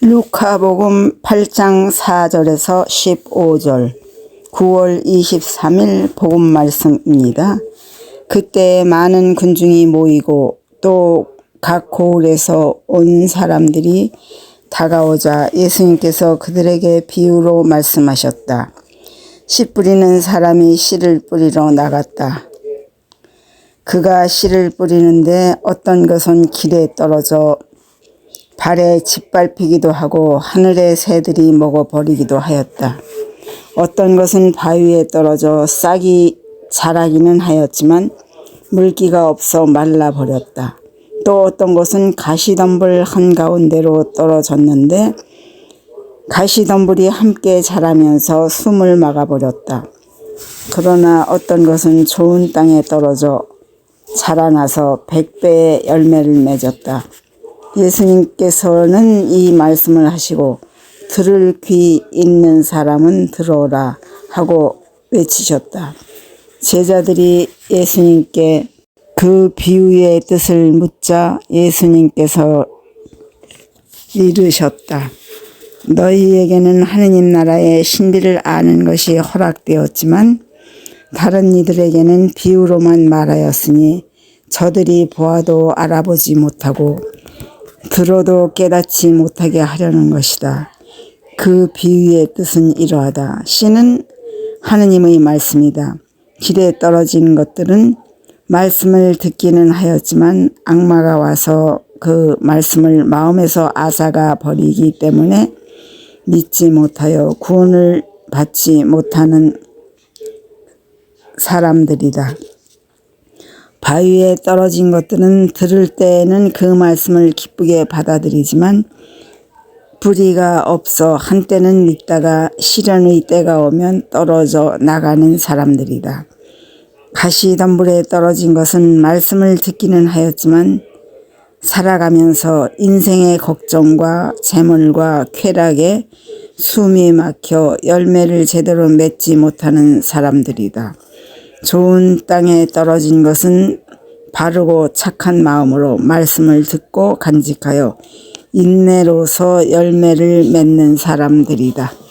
루카복음 8장 4절에서 15절 9월 23일 복음 말씀입니다. 그때 많은 군중이 모이고 또 각 고을에서 온 사람들이 다가오자 예수님께서 그들에게 비유로 말씀하셨다. 씨 뿌리는 사람이 씨를 뿌리러 나갔다. 그가 씨를 뿌리는데 어떤 것은 길에 떨어져 발에 짓밟히기도 하고 하늘의 새들이 먹어버리기도 하였다. 어떤 것은 바위에 떨어져 싹이 자라기는 하였지만 물기가 없어 말라버렸다. 또 어떤 것은 가시덤불 한가운데로 떨어졌는데 가시덤불이 함께 자라면서 숨을 막아버렸다. 그러나 어떤 것은 좋은 땅에 떨어져 자라나서 백배의 열매를 맺었다. 예수님께서는 이 말씀을 하시고 들을 귀 있는 사람은 들어오라 하고 외치셨다. 제자들이 예수님께 그 비유의 뜻을 묻자 예수님께서 이르셨다. 너희에게는 하느님 나라의 신비를 아는 것이 허락되었지만 다른 이들에게는 비유로만 말하였으니 저들이 보아도 알아보지 못하고 들어도 깨닫지 못하게 하려는 것이다. 그 비유의 뜻은 이러하다. 씨는 하느님의 말씀이다. 길에 떨어진 것들은 말씀을 듣기는 하였지만 악마가 와서 그 말씀을 마음에서 앗아가 버리기 때문에 믿지 못하여 구원을 받지 못하는 사람들이다. 바위에 떨어진 것들은 들을 때에는 그 말씀을 기쁘게 받아들이지만 뿌리가 없어 한때는 믿다가 시련의 때가 오면 떨어져 나가는 사람들이다. 가시덤불에 떨어진 것은 말씀을 듣기는 하였지만 살아가면서 인생의 걱정과 재물과 쾌락에 숨이 막혀 열매를 제대로 맺지 못하는 사람들이다. 좋은 땅에 떨어진 것은 바르고 착한 마음으로 말씀을 듣고 간직하여 인내로서 열매를 맺는 사람들이다.